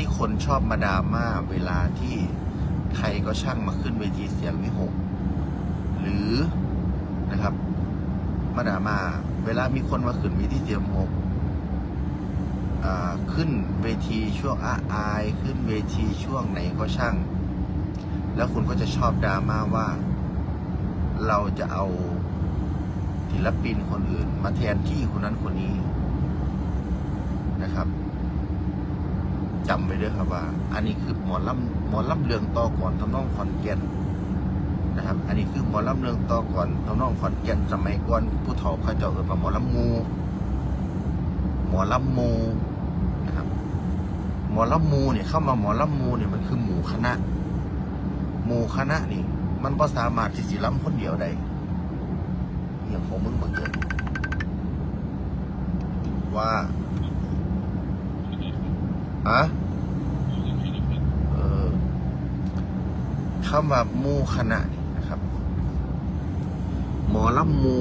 ที่คนชอบมาดราม่าเวลาที่ใครก็ช่างมาขึ้นเวทีเสียงวิหก หรือนะครับ มาดราม่าเวลามีคนมาขึ้นเวทีเสียงหกขึ้นเวทีช่วงอาอายขึ้นเวทีช่วงไหนก็ช่าง แล้วคุณก็จะชอบดราม่าว่า เราจะเอาศิลปินคนอื่น มาแทนที่คนนั้นคนนี้นะครับ จำไว้ด้วยครับว่า อันนี้คือหมอลำหมอลำเรืองต่อก่อนทำนองขอนแก่นนะครับ อันนี้คือหมอลำเรืองต่อก่อนทำนองขอนแก่นสมัยก่อนผู้เฒ่าเขาเจ้าเอิ้นว่าหมอลำมูหมอลำมูนะครับ หมอลำมูเนี่ยเข้ามาหมอลำมูเนี่ยมันคือหมู่คณะ หมู่คณะนี่ มันก็สามารถที่สิล้ำคนเดียวได้อย่างของมึงบังเกิดว่า ฮะเออคำว่ามูคณะนี่นะครับ หมอลำมู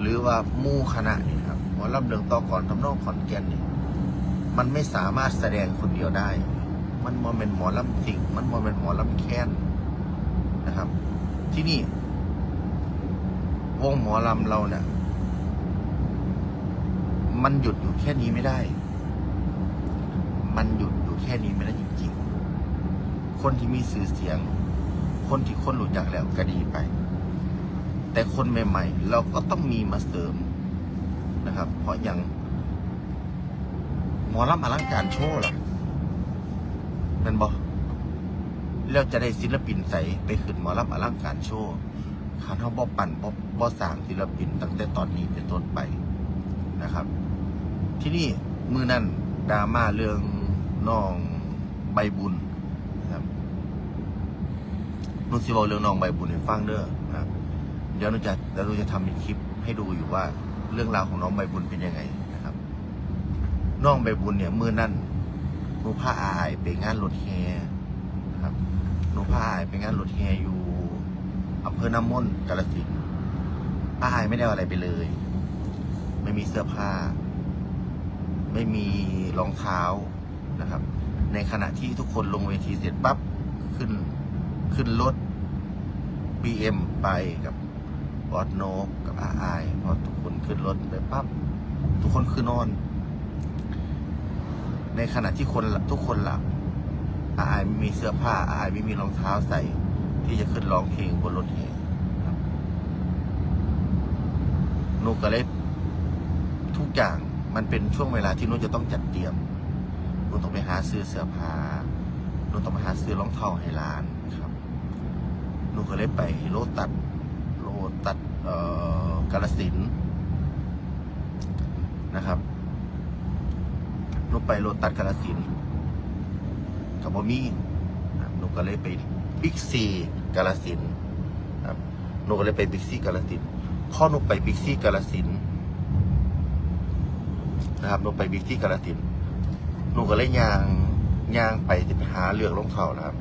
หรือว่ามูคณะนี่ครับ หมอลำเดืองต่อก่อนทำนองขอนแก่นนี่มันไม่สามารถแสดงคนเดียวได้ มันมอเป็นหมอลำสิงมันมอเป็นหมอลำแค้นนะครับ ที่นี่ วงหมอลำเราเนี่ยมันหยุดอยู่แค่นี้ไม่ได้ มันหยุดอยู่แค่นี้ไม่ได้จริงๆ คนที่มีสื่อเสียง คนที่คนรู้จักแล้วก็ดีไป แต่คนใหม่ ๆ เราก็ต้องมีมาเสริมนะครับ เพราะอย่างหมอลำอลังการโชว์ล่ะมันบอกแล้วจะได้ศิลปินใสไปขึ้นหมอลำอลังการโชว์ขาดเขาบ่ปั่นบ่บ่สางศิลปินตั้งแต่ตอนนี้เป็นต้นไปนะครับ ที่นี่มือนั่นดราม่าเรื่อง น้องใบบุญนะครับนุ่นสิบอกเรื่องน้องใบบุญให้ฟังเด้อนะครับ เดี๋ยวหนูจะเดี๋ยวหนูจะทำเป็นคลิปให้ดูอยู่ว่า เรื่องราวของน้องใบบุญเป็นยังไงนะครับ น้องใบบุญเนี่ยมือนั่นหนูพาอายไปงานรถแฮนะครับหนูพาอายไปงานรถแฮอยู่อำเภอน้ำมนต์กาฬสินธุ์อายไม่ได้อะไรไปเลย ไม่มีเสื้อผ้า ไม่มีรองเท้า นะครับ ในขณะที่ทุกคนลงเวทีเสร็จปั๊บขึ้นขึ้นรถ BM ไปกับบอสโนกกับอาไอพอทุกคนขึ้นรถไปปั๊บทุกคนคือนอน ในขณะที่คนทุกคนหลับอาไอไม่มีเสื้อผ้าอาไอไม่มีรองเท้าใส่ ที่จะขึ้นร้องเพลงบนรถแห่นูก็เลยทุกอย่างมันเป็นช่วงเวลาที่หนูจะต้องจัดเตรียม นูต้องไปหาซื้อเสื้อผ้าหนูต้องไปหาซื้อรองเท้าให้ร้านครับหนูก็เลยไปโลตัดโลตัดเอ่อกาลสินนะครับหนูไปโลตัดกาลสินกับบอมี่ครับหนูก็เลยไปบิ๊กซีกาลสินครับหนูก็เลยไปบิ๊กซีกาลสินพอหนูไปบิ๊กซีกาลสินนะครับหนูไปบิ๊กซีกาลสิน ธุ์หนูก็เลยยางยางไปจะไปหาเลือกรองเท้านะครับ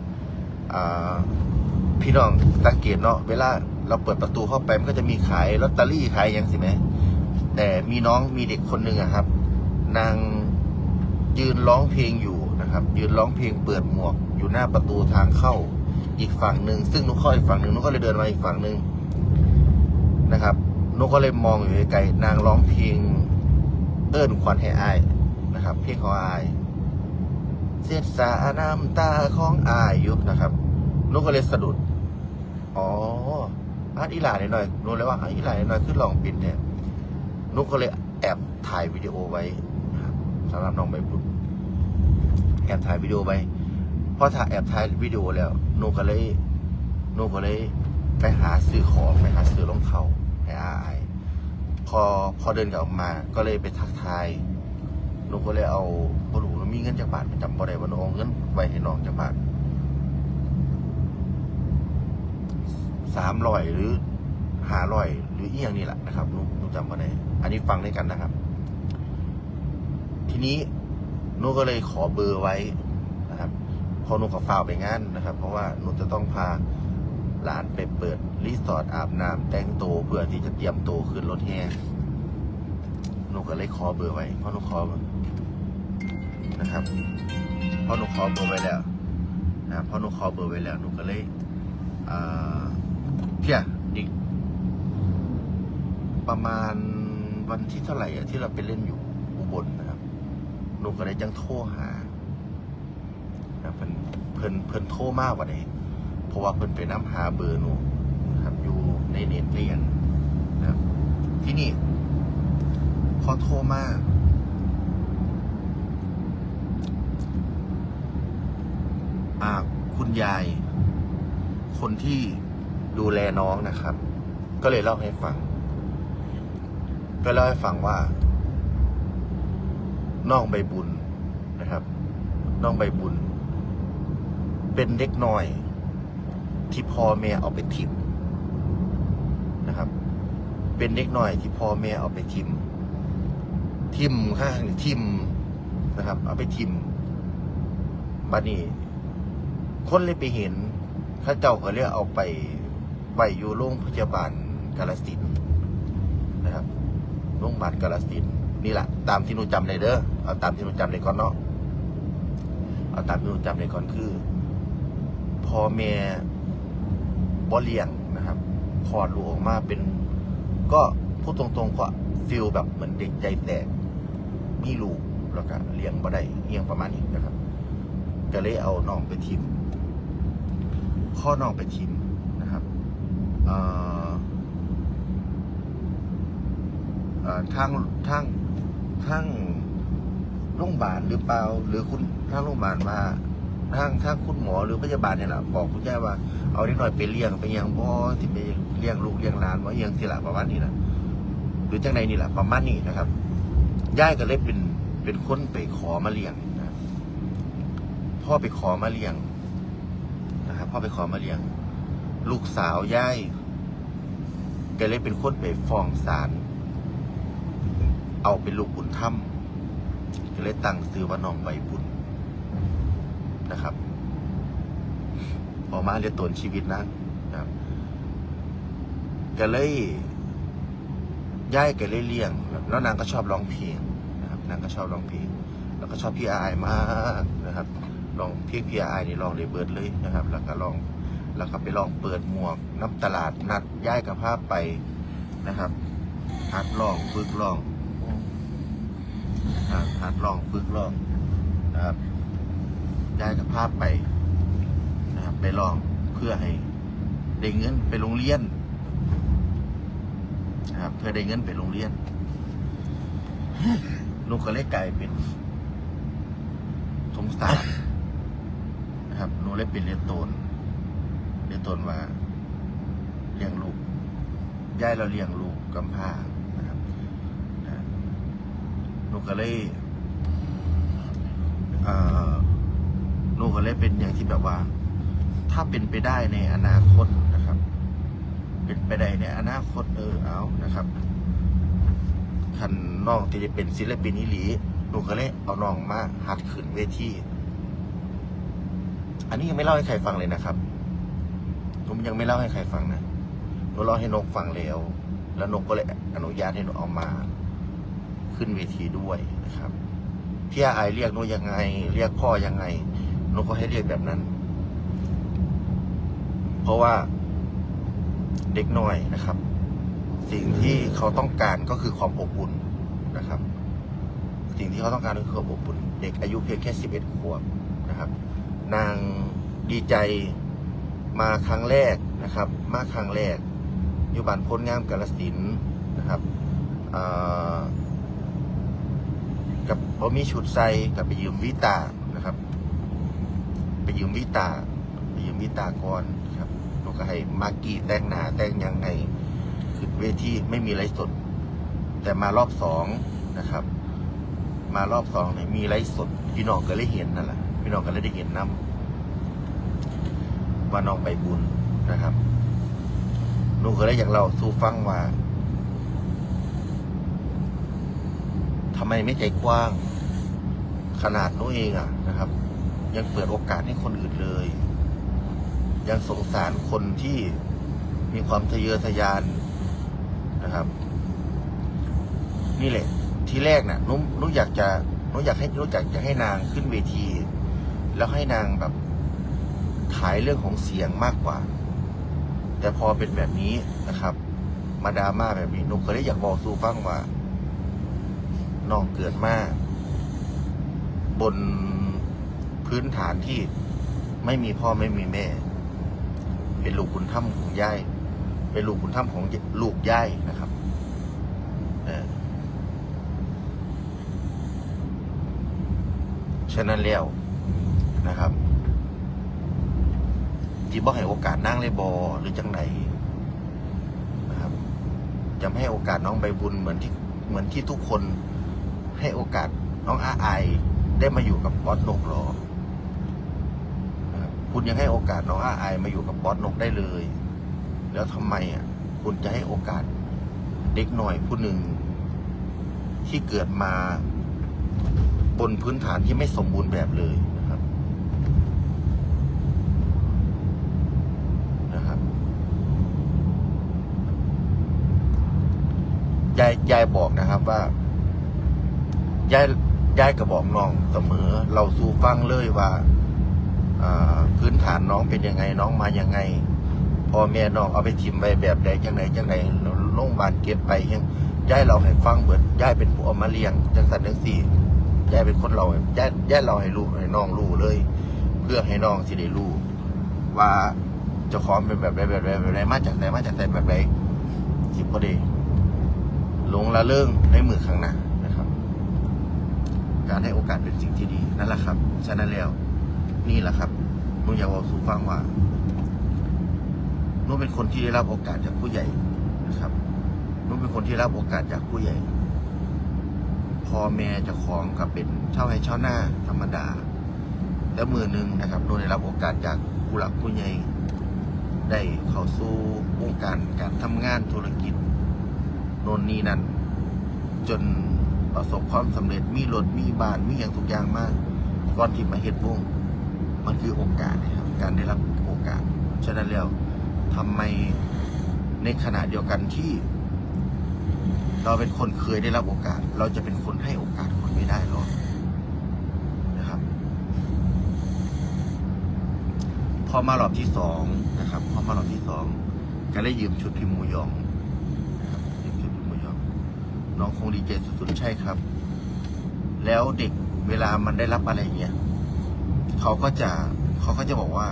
พี่น้องสังเกตเนาะเวลาเราเปิดประตูเข้าไปมันก็จะมีขายลอตเตอรี่ขายอย่างสิไหมแต่มีน้องมีเด็กคนหนึ่งอะครับ นางยืนร้องเพลงอยู่นะครับ ยืนร้องเพลงเปิดหมวก อยู่หน้าประตูทางเข้าอีกฝั่งหนึ่งซึ่งนุกเข้าอีกฝั่งหนึ่งนุกก็เลยเดินมาอีกฝั่งหนึ่งนะครับนุกก็เลยมองอยู่ไกลนางร้องเพลงเอิ้นขวัญให้อายนะครับ เพลงของอาย เสียดสาน้ำตาของอายยู่นะครับนุกก็เลยสะดุด อ๋ออาร์ตอีหลาหน่อยๆรู้เลยว่าอาร์ตอีหลาหน่อยๆขึ้นลองปินเนี่ยนุกก็เลยแอบถ่ายวิดีโอไว้สำหรับน้องใบบุญแอบถ่ายวิดีโอไว้พอถ่ายแอบถ่ายวิดีโอแล้วนุกก็เลยนุกก็เลยไปหาซื้อของไปหาซื้อรองเท้าให้อาไอายพอพอเดินกลับออกมา ก็เลยไปทักทายนุกก็เลยเอาบรู มีเงินจากบาทจำบ่ได้ว่านุกเอาเงินไว้ให้น้องจากบาทสามร้อยหรือห้าร้อยหรืออีอย่างนี้แหละนะครับนุนุจำมาได้อันนี้ฟังด้วยกันนะครับ ทีนี้นุก็เลยขอเบอร์ไว้นะครับพอนุก็ฝาไปงานนะครับ เพราะว่านุจะต้องพาหลานไปเปิดรีสอร์ทอาบน้ำแต่งตัวเพื่อที่จะเตรียมตัวขึ้นรถแห่นุก็เลยขอเบอร์ไว้เพอนุขอ นะครับพราะหนูขอเบอร์ไว้แล้วนะพราะหนูขอเบอร์ไว้แล้วหนูก็เลยอ่าเพี่ยอีกประมาณวันที่เท่าไหร่อะที่เราไปเล่นอยู่อุบลนะครับหนูก็เลยจังโทรหานะเพิ่นเพิ่นเพิ่นโทรมากกว่านี้เพราะว่าเพิ่นไปน้ำหาเบอร์หนูนะครับอยู่ในเน็ตเรียนนะครับที่นี่พอโทรมาอ่า คุณ ยาย คนที่ดูแลน้องนะครับ ก็เลยเล่าให้ฟัง ก็เล่าให้ฟังว่า น้องใบบุญนะครับ น้องใบบุญ เป็นเด็กน้อย ที่พ่อแม่เอาไปทิมนะครับ เป็นเด็กน้อยที่พ่อแม่เอาไปทิมทิมข้างทิมนะครับ เอาไปทิมบัดนี้ คนเลยไปเห็นข้าเจ้าก็เรียกเอาไปไว้อยู่โรงพยาบาลกาลสินนะครับโรงพยาบาลกาลสินนี่แหละตามที่หนูจำได้เด้อเอาตามที่หนูจำได้ก่อนเนาะเอาตามที่หนูจำได้ก่อนคือพ่อแม่บ่เลี้ยงนะครับคลอดลูกออกมาเป็น ก็พูดตรงๆก็ฟิลแบบเหมือนเด็กใจแตกมีลูกแล้วก็เลี้ยงบ่ได้เอียงประมาณนี้นะครับก็เลยเอาน้องไปทิม ข้อน้องไปทิมนะครับทางทางทางโรงพยาบาลหรือเปล่า หรือคุณทางโรงพยาบาลมาทางทางคุณหมอหรือพยาบาลเนี่ยแหละบอกคุณย่าว่าเอาเด็กน้อยไปเลี้ยงไปเลี้ยงพ่อที่ไปเลี้ยงลูกเลี้ยงหลานว่าเลี้ยงสิละประมาณนี้นะหรือจังใดนี่แหละประมาณนี้นะครับย่ายก็เลยเป็นเป็นคนไปขอมาเลี้ยงนะพ่อไปขอมาเลี้ยง นะครับพ่อไปขอมาเลี้ยง ลูกสาวย่ายแกเลยเป็นคนไปฟ้องศาลเอาเป็นลูกบุญธรรมก็เลยตั้งชื่อว่าน้องใบบุญนะครับพอมาเรียนตนชีวิตนะนะครับแกเลยย่ายแกเลยเลี้ยง แล้วนางก็ชอบร้องเพลงนะครับนางก็ชอบร้องเพลง แล้วก็ชอบพี่อายมากนะครับ ลองเพียงพี่อนี่ลองเลยเบิดเลยนะครับ แล้วก็ลองแล้วก็ไปลองเปิดหมวกน้ำตลาดนัดย้ายกับภาพไปนะครับหัดลองฝึกลองนะครับหัดลองฝึกลองนะครับย้ายกับภาพไปนะครับไปลองเพื่อให้ได้เงินไปโรงเรียนนะครับเพื่อได้เงินไปโรงเรียนลูกก็เลยกลายเป็นสงสาร นะครับหนูเลยเป็นเรียนโตนเรียนโตนว่าเลี้ยงลูกย่ายเราเลี้ยงลูกกำพร้านะครับนะหนูก็เลยเอ่อหนูก็เลยเป็นอย่างที่แบบว่า ถ้าเป็นไปได้ในอนาคตนะครับ เป็นไปได้ในอนาคตเออเอานะครับคันน้องที่จะเป็นศิลปินอีหลีหนูก็เลยเอาน้องมาหัดขึ้นเวที อันนี้ยังไม่เล่าให้ใครฟังเลยนะครับ ผมยังไม่เล่าให้ใครฟังนะหนูเล่าให้นกฟังแล้ว แล้วนกก็เลยอนุญาตให้หนูเอามา ขึ้นเวทีด้วยนะครับพี่อาไอเรียกหนูยังไง เรียกพ่อยังไงนูก็ให้เรียกแบบนั้น เพราะว่าเด็กน้อยนะครับ สิ่งที่เขาต้องการก็คือความอบอุ่นนะครับ สิ่งที่เขาต้องการก็คือความอบอุ่น เด็กอายุเพียงแค่สิบเอ็ดขวบนะครับ นางดีใจมาครั้งแรกนะครับ มาครั้งแรก อยู่บ้านพ้นงามกาลสินนะครับกับพอมีชุดใส่กับไปยืมวิตานะครับ ไปยืมวิตาไปยืมวิตาก่อนครับนกก็ให้มากี้แต่งหนาแต่งยังไงขึ้นเวทีไม่มีไรสด แต่มารอบสองนะครับ มารอบสองเนี่ยมีไรสดพี่น้องก็เลยเห็นนั่นแหละ พี่น้องก็เลยได้เห็นน้ำว่าน้องใบบุญนะครับนูก็เลยอยากเล่าสู่ฟังว่าทำไมไม่ใจกว้าง ขนาดนู้เองอะนะครับ ยังเปิดโอกาสให้คนอื่นเลย ยังสงสารคนที่มีความทะเยอทะยานนะครับ นี่แหละ ทีแรกนะ่ะนุ้นุ้อยากจะนุ้อยากให้นุ้อยากจะให้นางขึ้นเวที แล้วให้นางแบบขายเรื่องของเสียงมากกว่า แต่พอเป็นแบบนี้นะครับ มาดราม่าแบบนี้นูก็ได้อยากบอกสู่ฟังว่าน้องเกิดมาบนพื้นฐานที่ไม่มีพ่อไม่มีแม่ เป็นลูกบุญธรรมของยายเป็นลูกบุญธรรมของลูกยายนะครับเออฉะนั้นแล้ว นะครับที่บ่ให้โอกาสนั่งเลยบอหรือจังไหนนะครับจะไม่ให้โอกาสน้องใบบุญเหมือนที่เหมือนที่ทุกคนให้โอกาสน้องอาไอได้มาอยู่กับบอสนกหรอนะครับคุณยังให้โอกาสน้องอาไอมาอยู่กับบอสนกได้เลย แล้วทำไมอะ คุณจะให้โอกาสเด็กหน่อยผู้หนึ่งที่เกิดมาบนพื้นฐานที่ไม่สมบูรณ์แบบเลยนะครับ นะครับ ยายยายบอกนะครับว่ายายยายก็บอกน้องเสมอ เราสู่ฟังเลยว่าพื้นฐานน้องเป็นยังไงน้องมายังไงพ่อแม่น้องเอาไปถิ่มไปแบบใดจังไหนจังไหนโรงพยาบาลเก็บไปยังยายเราให้ฟังเบิดยายเป็นผู้เอามาเลี้ยงจังสันจังสี่ยายเป็นคนเรายายยายเราให้รู้ให้น้องรู้เลย เพื่อให้น้องสิได้รู้ว่าจ้าของเป็นแบบใดแบบใดแบบใดมาจากไหนมาจากไหนแบบใดสิบพอดี หลงละเรื่องในมือข้างหน้านะครับ การให้โอกาสเป็นสิ่งที่ดีนั่นแหละครับฉะนั้นแล้วนี่แหละครับหนูอยากบอกสู่ฟังว่าหนูเป็นคนที่ได้รับโอกาสจากผู้ใหญ่นะครับหนูเป็นคนที่รับโอกาสจากผู้ใหญ่ พอแม่จะของกับเป็นเช่าให้เช่าหน้าธรรมดา แล้วมือหนึ่งนะครับหนูได้รับโอกาสจากผู้หลักผู้ใหญ่ได้เข้าสู่วงการการทำงานธุรกิจ โน่นนี่นั่น จนประสบความสำเร็จมีรถมีบ้านมีอย่างทุกอย่างมากก่อนที่มาเฮ็ดวงมันคือโอกาสนะครับ การได้รับโอกาส ฉะนั้นแล้วทำไมในขณะเดียวกันที่ เราเป็นคนเคยได้รับโอกาส เราจะเป็นคนให้โอกาสคนไม่ได้หรอนะครับ พอมารอบที่สองนะครับ พอมารอบที่สองก็ได้ยืมชุดพิมพ์หมูยองนะครับยืมชุดพิมพ์หมูยอง น้องคงดีใจสุดๆใช่ครับ แล้วเด็กเวลามันได้รับอะไรเงี้ยเขาก็จะเขาก็จะบอกว่า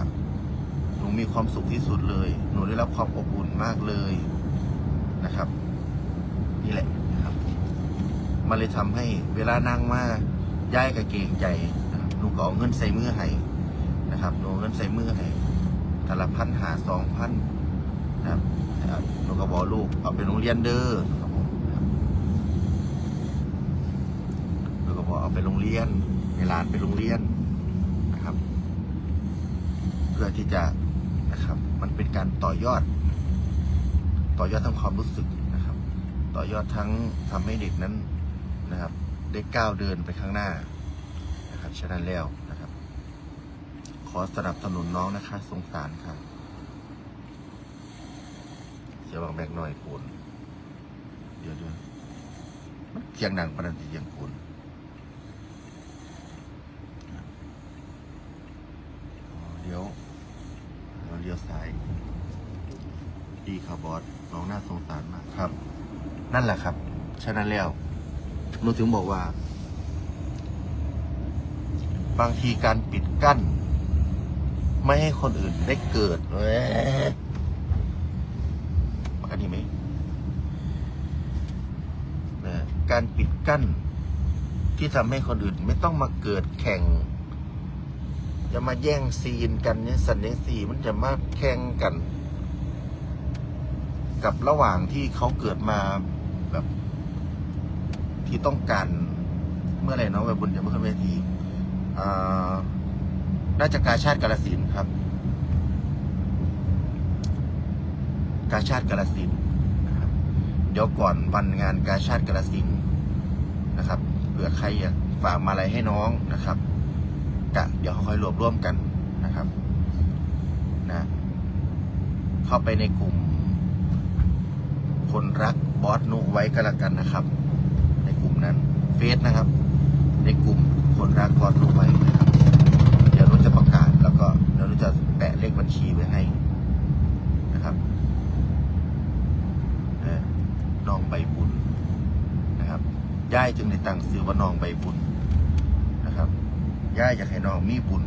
หนูมีความสุขที่สุดเลย หนูได้รับความอบอุ่นมากเลยนะครับ นี่แหละนะครับ มันเลยทำให้เวลานั่งมาย้ายกับเกงใจหนูก็เอาเงินใส่มือให้นะครับหนูเอาเงินใส่มือให้แต่ละพันหาสองพันนะครับหนูก็บอกลูกเอาไปโรงเรียนเด้อครับผมนะครับ แล้ว ก็บอเอาไปโรงเรียนในร้านไปโรงเรียนนะครับ เพื่อที่จะนะครับ มันเป็นการต่อยอด ต่อยอดทั้งความรู้สึกนะครับ ต่อยอดทั้งทำให้เด็กนั้นนะครับ ได้ก้าวเดินไปข้างหน้านะครับฉะนั้นแล้วนะครับ ขอสนับสนุนน้องนะคะ สงสารครับเสียบางแบกหน่อยคุณเดี๋ยวเดี๋ยวเสียงดังปานนันเสียงคุณ เลี้ยวเราเลี้ยวซ้าย ดี ครับบอสน้องน่าสงสารมากครับ นั่นแหละครับ ฉะนั้นแล้วหนูถึงบอกว่า บางทีการปิดกั้น ไม่ให้คนอื่นได้เกิดเว้ยอันนี้ไหมนะการปิดกั้น ที่ทำให้คนอื่น ไม่ต้องมาเกิดแข่ง จะมาแย่งซีนกันเนี่ยสันนิสีมันจะมาแข่งกัน กับระหว่างที่เขาเกิดมาแบบที่ต้องการเมื่อไหร่เนาะไปบุญจะมาขึ้นเวทีอ่าน่าจะกาชาติกาลสินธุ์ครับ กาชาติกาลสินธุ์นะครับเดี๋ยวก่อนวันงานกาชาติกาลสินธุ์นะครับเผื่อใครอยากฝากมาอะไรให้น้องนะครับกะเดี๋ยวค่อยรวบรวมกันนะครับนะเข้าไปในกลุ่ม คนรักบอสนุไว้ก็แล้วกันนะครับ ในกลุ่มนั้นเฟซนะครับ ในกลุ่มคนรักบอสนุไว้นะครับเดี๋ยวนุจะประกาศแล้วก็เดี๋ยวนุจะแปะเลขบัญชีไว้ให้นะครับน้องใบบุญนะครับย่ายจึงในต่างซื้อว่าน้องใบบุญนะครับย่ายอยากให้น้องมีบุญ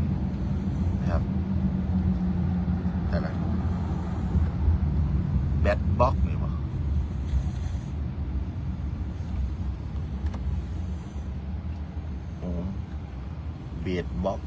นะครับแต่ละ เบดบ็อก